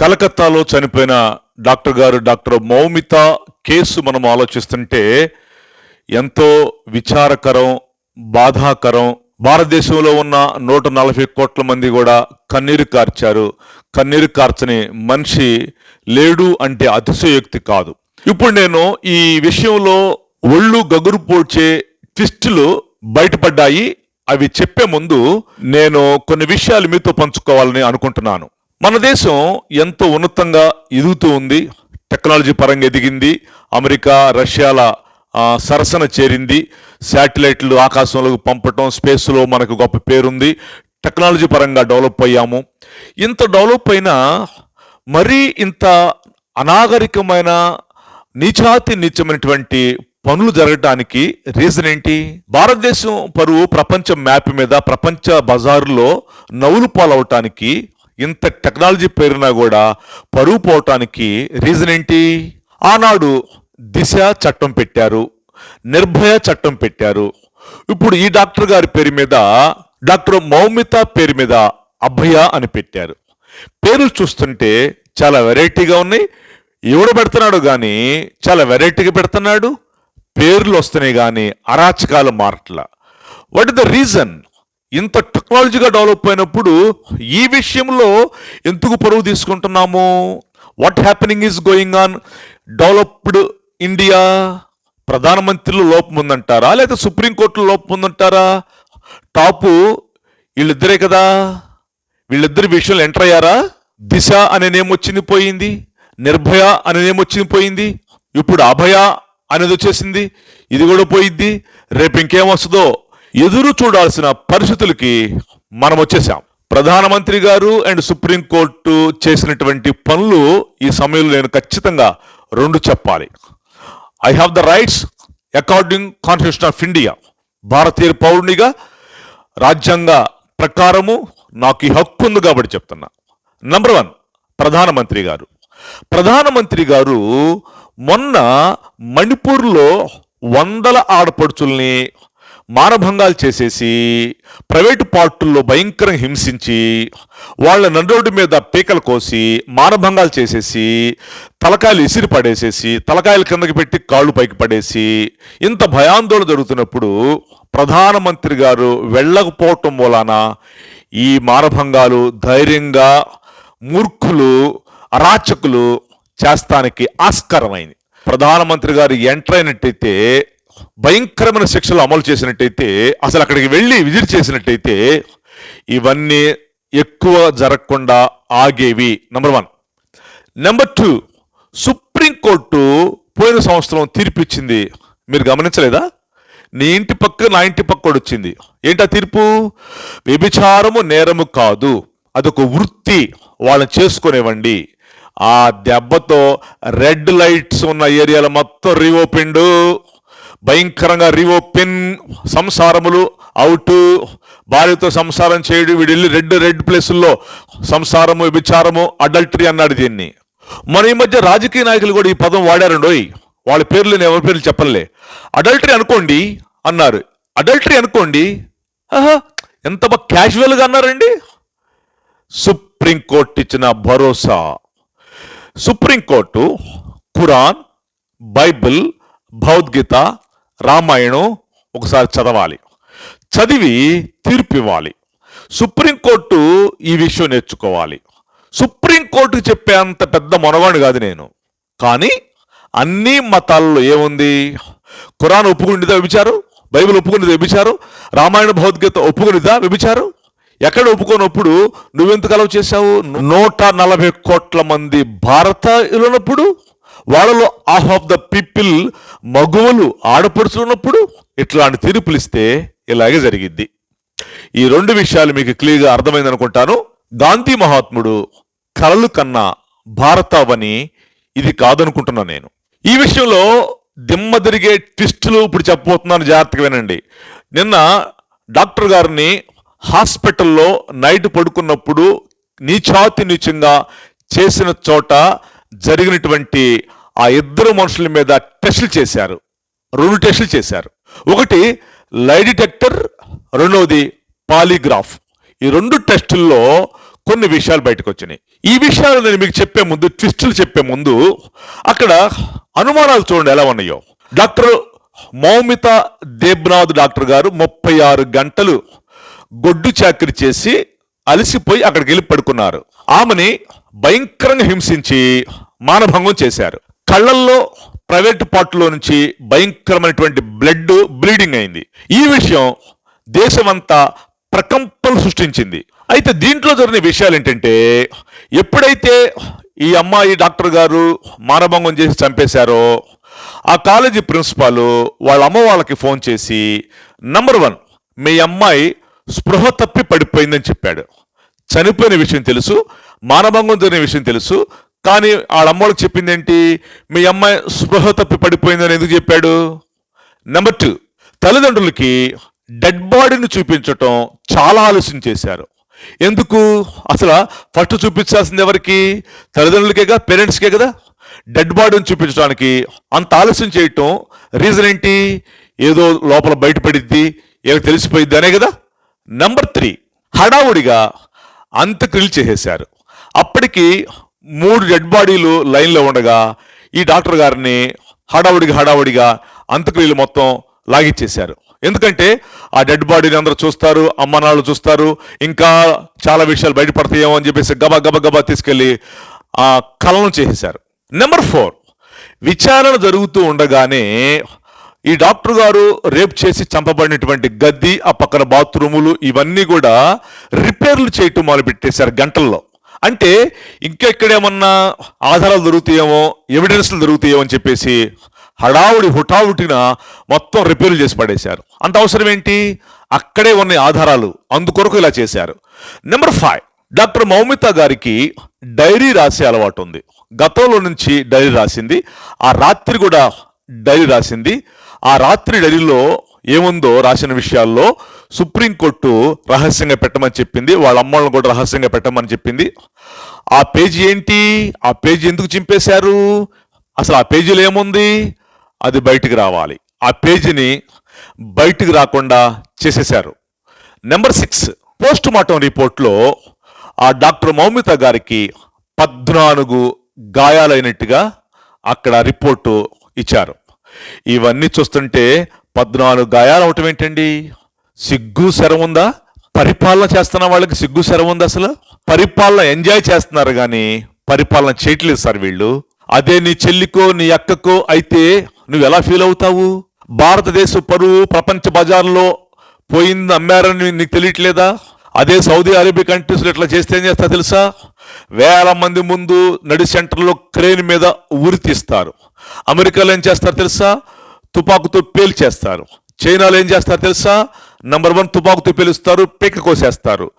కలకత్తాలో చనిపోయిన డాక్టర్ గారు డాక్టర్ మౌమిత కేసు మనం ఆలోచిస్తుంటే ఎంతో విచారకరం బాధాకరం. భారతదేశంలో ఉన్న నూట నలభై కోట్ల మంది కూడా కన్నీరు కార్చారు. కన్నీరు కార్చని మనిషి లేడు అంటే అతిశయోక్తి కాదు. ఇప్పుడు నేను ఈ విషయంలో ఒళ్ళు గగురు పోడ్చే ట్విస్టులు బయటపడ్డాయి. అవి చెప్పే ముందు నేను కొన్ని విషయాలు మీతో పంచుకోవాలని అనుకుంటున్నాను. మన దేశం ఎంతో ఉన్నతంగా ఎదుగుతూ ఉంది. టెక్నాలజీ పరంగా ఎదిగింది. అమెరికా రష్యాల సరసన చేరింది. శాటిలైట్లు ఆకాశంలోకి పంపటం స్పేస్లో మనకు గొప్ప పేరుంది. టెక్నాలజీ పరంగా డెవలప్ అయ్యాము. ఇంత డెవలప్ అయినా మరీ ఇంత అనాగరికమైన నీచాతి నీచమైనటువంటి పనులు జరగటానికి రీజన్ ఏంటి? భారతదేశం పరువు ప్రపంచ మ్యాప్ మీద ప్రపంచ బజారులో నవ్వులు పాలవటానికి ఇంత టెక్నాలజీ పేరునా కూడా పరువు పోవటానికి రీజన్ ఏంటి? ఆనాడు దిశ చట్టం పెట్టారు నిర్భయ చట్టం పెట్టారు. ఇప్పుడు ఈ డాక్టర్ గారి పేరు మీద డాక్టర్ మౌమిత పేరు మీద అభయ అని పెట్టారు. పేర్లు చూస్తుంటే చాలా వెరైటీగా ఉన్నాయి. ఎవడు పెడుతున్నాడు కానీ చాలా వెరైటీగా పెడుతున్నాడు. పేర్లు వస్తున్నాయి కానీ అరాచకాలు మారట్ల. What is the reason? ఇంత టెక్నాలజీగా డెవలప్ అయినప్పుడు ఈ విషయంలో ఎందుకు పరువు తీసుకుంటున్నాము? What happening is going on developed India ప్రధానమంత్రిలో లోపం ఉందంటారా? లేదా సుప్రీంకోర్టులో లోపం ఉందంటారా? టాపు వీళ్ళిద్దరే కదా? వీళ్ళిద్దరి విషయంలో ఎంటర్ అయ్యారా? దిశ అనే నేమ్ వచ్చింది పోయింది. నిర్భయ అనే నేమ్ వచ్చింది పోయింది. ఇప్పుడు అభయ అనేది వచ్చేసింది. ఇది కూడా పోయిద్ది. రేపు ఇంకేం వస్తుందో ఎదురు చూడాల్సిన పరిస్థితులకి మనం వచ్చేసాం. ప్రధానమంత్రి గారు అండ్ సుప్రీంకోర్టు చేసినటువంటి పనులు ఈ సమయంలో నేను ఖచ్చితంగా రెండు చెప్పాలి. I have the rights according constitution of India భారతీయ పౌరునిగా రాజ్యాంగ ప్రకారము నాకు ఈ హక్కు ఉంది కాబట్టి చెప్తున్నా. నంబర్ వన్ ప్రధానమంత్రి గారు. ప్రధానమంత్రి గారు మొన్న మణిపూర్లో వందల ఆడపడుచుల్ని మానభంగాలు చేసేసి ప్రైవేటు పార్టుల్లో భయంకరంగా హింసించి వాళ్ళ నడ్రోడ్డు మీద పీకలు కోసి మానభంగాలు చేసేసి తలకాయలు ఇసిరి పడేసేసి తలకాయలు కిందకి పెట్టి కాళ్ళు పైకి పడేసి ఇంత భయాందోళన జరుగుతున్నప్పుడు ప్రధానమంత్రి గారు వెళ్ళకపోవటం మూలాన ఈ మానభంగాలు ధైర్యంగా మూర్ఖులు అరాచకులు చేస్తానికి ఆస్కారమైంది. ప్రధానమంత్రి గారు ఎంటర్ అయినట్టయితే భయంకరమైన శిక్షలు అమలు చేసినట్టయితే అసలు అక్కడికి వెళ్ళి విజిట్ చేసినట్టయితే ఇవన్నీ ఎక్కువ జరగకుండా ఆగేవి. Number one number two supreme court పోయిన సంవత్సరం తీర్పు ఇచ్చింది. మీరు గమనించలేదా? నీ ఇంటి పక్క నా ఇంటి పక్క వచ్చింది. ఏంటా తీర్పు? వ్యభిచారము నేరము కాదు. అదొక వృత్తి. వాళ్ళని చేసుకునేవ్వండి. ఆ దెబ్బతో రెడ్ లైట్స్ ఉన్న ఏరియాలో మొత్తం రీఓపెండు భయంకరంగా రీఓపెన్ సంసారములు అవుట్ భార్యతో సంసారం చేయడు వీడు రెడ్ రెడ్ ప్లేసుల్లో సంసారము విచారము అడల్టరీ అన్నాడు దీన్ని. మన ఈ మధ్య రాజకీయ నాయకులు కూడా ఈ పదం వాడారండోయ్ వాళ్ళ పేర్లు నేను ఎవరి పేర్లు చెప్పలే అడల్టరీ అనుకోండి అన్నారు. అడల్టరీ అనుకోండి ఆహా, ఎంత బాగా క్యాజువల్గా అన్నారండి? సుప్రీంకోర్టు ఇచ్చిన భరోసా. Supreme court Quran Bible Bhagavad Gita Ramayanam ఒకసారి చదవాలి. చదివి తీర్పు ఇవ్వాలి సుప్రీంకోర్టు ఈ విషయం నేర్చుకోవాలి. సుప్రీంకోర్టుకి చెప్పే అంత పెద్ద మొనగాడు కాదు నేను. కానీ అన్ని మతాల్లో ఏముంది? ఖురాన్ ఒప్పుకునిదా వ్యభిచారు బైబిల్ ఒప్పుకునిదా వ్యభిచారు రామాయణ భగవద్గీత ఒప్పుకునిదా వ్యభిచారు ఎక్కడ ఒప్పుకోనప్పుడు నువ్వెందుకు అలవ్ చేశావు? నూట నలభై కోట్ల మంది భారతీయులు ఉన్నప్పుడు వాళ్ళలో హాఫ్ ఆఫ్ ద పీపుల్ మగువలు ఆడపడుచున్నప్పుడు ఇట్లాంటి తీర్పులు ఇస్తే ఇలాగే జరిగిద్ది. ఈ రెండు విషయాలు మీకు క్లియర్గా అర్థమైంది అనుకుంటాను. గాంధీ మహాత్ముడు కలలు కన్నా భారతావని ఇది కాదనుకుంటున్నా నేను. ఈ విషయంలో దిమ్మ తిరిగే ట్విస్టులు ఇప్పుడు చెప్పబోతున్నాను జాగ్రత్తగా వినండి. నిన్న డాక్టర్ గారిని హాస్పిటల్లో నైట్ పడుకున్నప్పుడు నీచాతి నీచంగా చేసిన చోట జరిగినటువంటి ఆ ఇద్దరు మనుషుల మీద టెస్టులు చేశారు. రెండు టెస్టులు చేశారు. ఒకటి లై డిటెక్టర్ రెండవది పాలిగ్రాఫ్ ఈ రెండు టెస్టుల్లో కొన్ని విషయాలు బయటకు వచ్చినాయి ఈ విషయాలు నేను మీకు చెప్పే ముందు ట్విస్టులు చెప్పే ముందు అక్కడ అనుమానాలు చూడండి ఎలా ఉన్నాయో. డాక్టర్ మౌమిత దేబ్నాథ్ డాక్టర్ గారు ముప్పై ఆరు గంటలు గొడ్డు చాకరీ చేసి అలసిపోయి అక్కడికి వెళ్ళి పడుకున్నారు. ఆమెని భయంకరంగా హింసించి మానభంగం చేశారు. కళ్ళల్లో ప్రైవేట్ పార్ట్లో నుంచి భయంకరమైనటువంటి బ్లడ్ బ్లీడింగ్ అయింది. ఈ విషయం దేశమంతా ప్రకంపలు సృష్టించింది. అయితే దీంట్లో జరిగిన విషయాలు ఏంటంటే ఎప్పుడైతే ఈ అమ్మాయి డాక్టర్ గారు మానభంగం చేసి చంపేశారో ఆ కాలేజీ ప్రిన్సిపాల్ వాళ్ళ అమ్మ వాళ్ళకి ఫోన్ చేసి నంబర్ వన్ మీ అమ్మాయి స్పృహ తప్పి పడిపోయిందని చెప్పాడు. చనిపోయిన విషయం తెలుసు మానభంగం జరిగిన విషయం తెలుసు కానీ వాళ్ళ అమ్మోళ్ళకి చెప్పింది ఏంటి? మీ అమ్మాయి స్పృహ తప్పి పడిపోయిందని ఎందుకు చెప్పాడు? నెంబర్ టూ తల్లిదండ్రులకి డెడ్ బాడీని చూపించటం చాలా ఆలస్యం చేశారు. ఎందుకు? అసలు ఫస్ట్ చూపించాల్సింది ఎవరికి? తల్లిదండ్రులకే కదా పేరెంట్స్కే కదా? డెడ్ బాడీని చూపించడానికి అంత ఆలస్యం చేయటం రీజన్ ఏంటి? ఏదో లోపల బయటపడిద్ది ఏదో తెలిసిపోయిద్ది అనే కదా? నెంబర్ త్రీ హడావుడిగా అంత్యక్రియలు చేసేశారు. అప్పటికి మూడు డెడ్ బాడీలు లైన్లో ఉండగా ఈ డాక్టర్ గారిని హడావుడిగా హడావుడిగా అంత్యక్రియలు మొత్తం లాగిచ్చేశారు. ఎందుకంటే ఆ డెడ్ బాడీని అందరూ చూస్తారు అమ్మనాళ్ళు చూస్తారు ఇంకా చాలా విషయాలు బయటపడతాయేమో అని చెప్పేసి గబా గబా గబా తీసుకెళ్ళి ఆ కలను చేసేశారు. నెంబర్ ఫోర్ విచారణ జరుగుతూ ఉండగానే ఈ డాక్టర్ గారు రేప్ చేసి చంపబడినటువంటి గద్ది ఆ పక్కన బాత్రూములు ఇవన్నీ కూడా రిపేర్లు చేయటం మొదలు పెట్టేశారు గంటల్లో. అంటే ఇంకెక్కడేమన్నా ఆధారాలు దొరుకుతాయేమో ఎవిడెన్స్లు దొరుకుతాయేమో అని చెప్పేసి హడావుడి హుటావుటిన మొత్తం రిపేర్లు చేసి పడేశారు. అంత అవసరం ఏంటి? అక్కడే ఉన్న ఆధారాలు. అందుకొరకు ఇలా చేశారు. నెంబర్ ఫైవ్ డాక్టర్ మౌమిత గారికి డైరీ రాసే అలవాటు ఉంది. గతంలో నుంచి డైరీ రాసింది. ఆ రాత్రి కూడా డైరీ రాసింది. ఆ రాత్రి డైరీలో ఏముందో రాసిన విషయాల్లో సుప్రీంకోర్టు రహస్యంగా పెట్టమని చెప్పింది వాళ్ళ అమ్మలను కూడా రహస్యంగా పెట్టమని చెప్పింది. ఆ పేజీ ఏంటి? ఆ పేజీ ఎందుకు చింపేశారు? అసలు ఆ పేజీలో ఏముంది? అది బయటికి రావాలి. ఆ పేజీని బయటికి రాకుండా చేసేశారు. నెంబర్ సిక్స్ పోస్ట్ మార్టం రిపోర్ట్లో ఆ డాక్టర్ మౌమిత గారికి పద్నాలుగు గాయాలైనట్టుగా అక్కడ రిపోర్టు ఇచ్చారు. ఇవన్నీ చూస్తుంటే పద్నాలుగు గాయాలు అవటం ఏంటండి? సిగ్గు శరం ఉందా? పరిపాలన చేస్తున్న వాళ్ళకి సిగ్గు శరం ఉందా అసలు? పరిపాలన ఎంజాయ్ చేస్తున్నారు కానీ పరిపాలన చేయట్లేదు సార్ వీళ్ళు. అదే నీ చెల్లికో నీ అక్కకో అయితే నువ్వు ఎలా ఫీల్ అవుతావు? భారతదేశ పరువు ప్రపంచ బజార్లో పోయింది అమ్మారని నీకు తెలియట్లేదా? అదే సౌదీ అరేబియా కంట్రీస్లో ఇట్లా చేస్తే ఏం చేస్తా తెలుసా? వేల మంది ముందు నడి సెంటర్లో క్రేన్ మీద ఊరి తీస్తారు. అమెరికాలో ఏం చేస్తారు తెలుసా? తుపాకుతో పేల్చేస్తారు. చైనాలో ఏం చేస్తారు తెలుసా? నంబర్ వన్ తుపాకుతో పేలుస్తారు పీక కోసేస్తారు.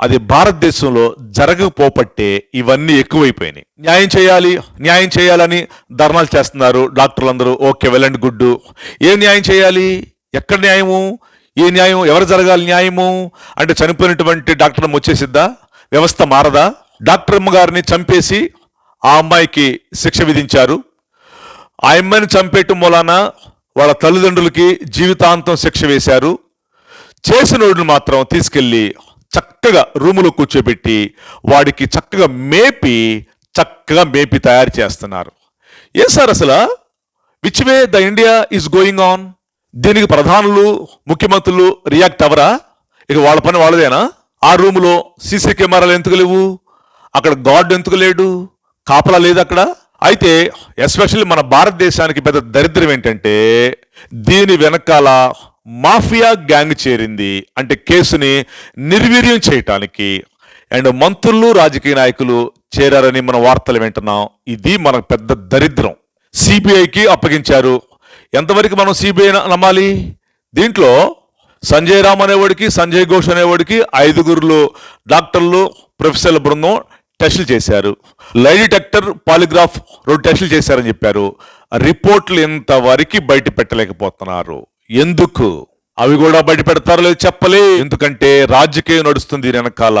అది భారతదేశంలో జరగకపోపట్టే ఇవన్నీ ఎక్కువైపోయినాయి. న్యాయం చేయాలి న్యాయం చేయాలని ధర్నాలు చేస్తున్నారు డాక్టర్లు అందరూ ఓకే వెళ్ళండి గుడ్డు. ఏం న్యాయం చేయాలి? ఎక్కడ న్యాయము? ఏ న్యాయం ఎవరు జరగాలి న్యాయము? అంటే చనిపోయినటువంటి డాక్టర్ వచ్చేసిద్దా? వ్యవస్థ మారదా? డాక్టర్ అమ్మ గారిని చంపేసి ఆ అమ్మాయికి శిక్ష విధించారు. ఆ అమ్మాయిని చంపేయటం మూలాన వాళ్ళ తల్లిదండ్రులకి జీవితాంతం శిక్ష వేశారు. చేసినోడిని మాత్రం తీసుకెళ్ళి చక్కగా రూములో కూర్చోబెట్టి వాడికి చక్కగా మేపి చక్కగా మేపి తయారు చేస్తున్నారు. ఏ సార్ అసలు? Which way the India is going on దీనికి ప్రధానులు ముఖ్యమంత్రులు రియాక్ట్ అవరా ఇక వాళ్ళ పని వాళ్ళదేనా? ఆ రూములో సీసీ కెమెరాలు ఎందుకు లేవు? అక్కడ గార్డ్ ఎందుకు లేడు? కాపలా లేదు అక్కడ? అయితే ఎస్పెషల్లీ మన భారతదేశానికి పెద్ద దరిద్రం ఏంటంటే దీని వెనకాల మాఫియా గ్యాంగ్ చేరింది అంటే కేసుని నిర్వీర్యం చేయటానికి. అండ్ మంత్రులు రాజకీయ నాయకులు చేరారని మన వార్తలు వింటున్నాం. ఇది మన పెద్ద దరిద్రం. సిబిఐకి అప్పగించారు. ఎంతవరకు మనం సిబిఐ నమ్మాలి? దీంట్లో సంజయ్ రామ్ అనేవాడికి సంజయ్ ఘోష్ అనేవాడికి ఐదుగురులు డాక్టర్లు ప్రొఫెసర్ల బృందం టెస్టులు చేశారు. లై డిటెక్టర్ పాలిగ్రాఫ్ రెండు టెస్టులు చేశారని చెప్పారు. రిపోర్ట్లు ఇంతవరకు బయట పెట్టలేకపోతున్నారు. ఎందుకు? అవి కూడా బయటపెడతారో లేదు చెప్పలే. ఎందుకంటే రాజకీయం నడుస్తుంది వెనకాల.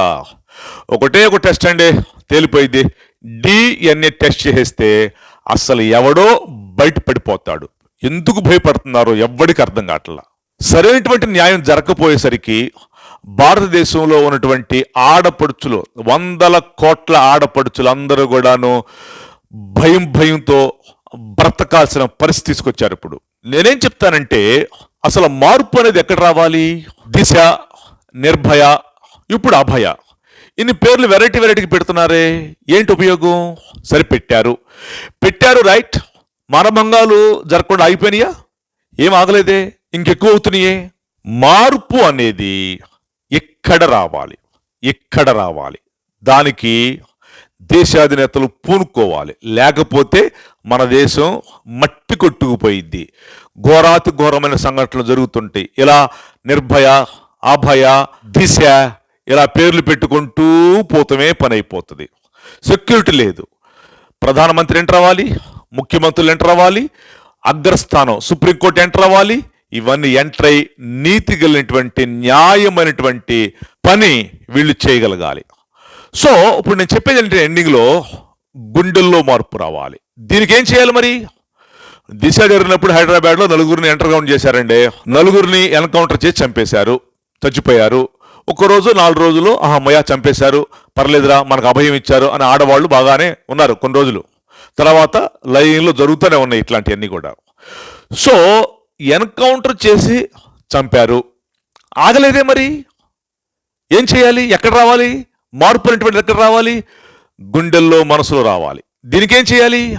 ఒకటే ఒక టెస్ట్ అండి తేలిపోయింది. డిఎన్ఏ టెస్ట్ చేసేస్తే అసలు ఎవడో బయట పడిపోతాడు ఎందుకు భయపడుతున్నారో ఎవ్వడికి అర్థం కావట్లా. సరైనటువంటి న్యాయం జరగకపోయేసరికి భారతదేశంలో ఉన్నటువంటి ఆడపడుచులు వందల కోట్ల ఆడపడుచులు అందరూ కూడాను భయం భయంతో బ్రతకాల్సిన పరిస్థితి తీసుకొచ్చారు ఇప్పుడు. నేనేం చెప్తానంటే అసలు మార్పు అనేది ఎక్కడ రావాలి? దిశ నిర్భయ ఇప్పుడు అభయ. ఇన్ని పేర్లు వెరైటీ వెరైటీకి పెడుతున్నారే ఏంటి ఉపయోగం? సరే పెట్టారు. పెట్టారు రైట్. మానభంగాలు జరగకుండా అయిపోయినాయా ఏం ఆగలేదే? ఇంకెక్కువ అవుతున్నాయే? మార్పు అనేది ఎక్కడ రావాలి? ఎక్కడ రావాలి? దానికి దేశాధినేతలు పూనుకోవాలి. లేకపోతే మన దేశం మట్టి కొట్టుకుపోయిద్ది. ఘోరాతి ఘోరమైన సంఘటనలు జరుగుతుంటాయి ఇలా నిర్భయ అభయ దిశ ఇలా పేర్లు పెట్టుకుంటూ పోతమే పని అయిపోతుంది సెక్యూరిటీ లేదు. ప్రధానమంత్రి ఎంటర్ అవ్వాలి ముఖ్యమంత్రులు ఎంటర్ అవ్వాలి అగ్రస్థానం సుప్రీంకోర్టు ఎంటర్ అవ్వాలి. ఇవన్నీ ఎంటర్ అయి నీతి కలిగినటువంటి న్యాయమైనటువంటి పని వీళ్ళు చేయగలగాలి. సో ఇప్పుడు నేను చెప్పేది ఏంటంటే ఎండింగ్లో గుండెల్లో మార్పు రావాలి. దీనికి ఏం చేయాలి మరి? దిశ జరిగినప్పుడు హైదరాబాద్లో నలుగురిని ఎంటర్గ్రౌండ్ చేశారండి. నలుగురిని ఎన్కౌంటర్ చేసి చంపేశారు. చచ్చిపోయారు. ఒక రోజు నాలుగు రోజులు అమ్మయ్య చంపేశారు. పర్లేదురా మనకు అభయం ఇచ్చారు అని ఆడవాళ్ళు బాగానే ఉన్నారు కొన్ని రోజులు. తర్వాత లైన్లో జరుగుతూనే ఉన్నాయి ఇట్లాంటివన్నీ కూడా. సో ఎన్కౌంటర్ చేసి చంపారు. ఆగలేదే మరి? ఏం చేయాలి? ఎక్కడ రావాలి? మార్పు అనేటువంటిది ఎక్కడ రావాలి గుండెల్లో మనసులో రావాలి. దీనికి ఏం చేయాలి?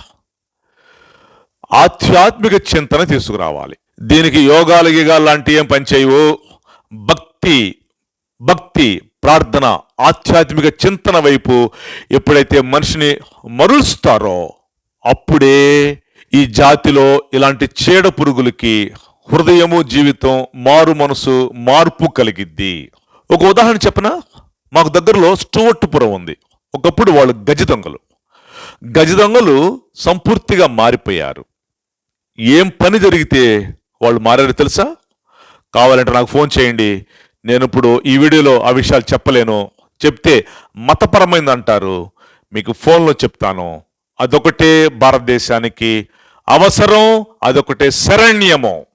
ఆధ్యాత్మిక చింతన తీసుకురావాలి. దీనికి యోగాలు గీగాలు లాంటి ఏం పనిచేయవు భక్తి భక్తి ప్రార్థన ఆధ్యాత్మిక చింతన వైపు ఎప్పుడైతే మనిషిని మరుస్తారో అప్పుడే ఈ జాతిలో ఇలాంటి చీడ పురుగులకి హృదయము జీవితం మారు మనసు మార్పు కలిగిద్ది. ఒక ఉదాహరణ చెప్పనా? మాకు దగ్గరలో స్టువర్ట్పురం ఉంది. ఒకప్పుడు వాళ్ళు గజ దొంగలు గజ దొంగలు సంపూర్తిగా మారిపోయారు. ఏం పని జరిగితే వాళ్ళు మారారు తెలుసా? కావాలంటే నాకు ఫోన్ చేయండి. నేను ఇప్పుడు ఈ వీడియోలో ఆ విషయాలు చెప్పలేను. చెప్తే మతపరమైంది అంటారు. మీకు ఫోన్లో చెప్తాను. అదొకటే భారతదేశానికి అవసరం అదొకటే శరణ్యము.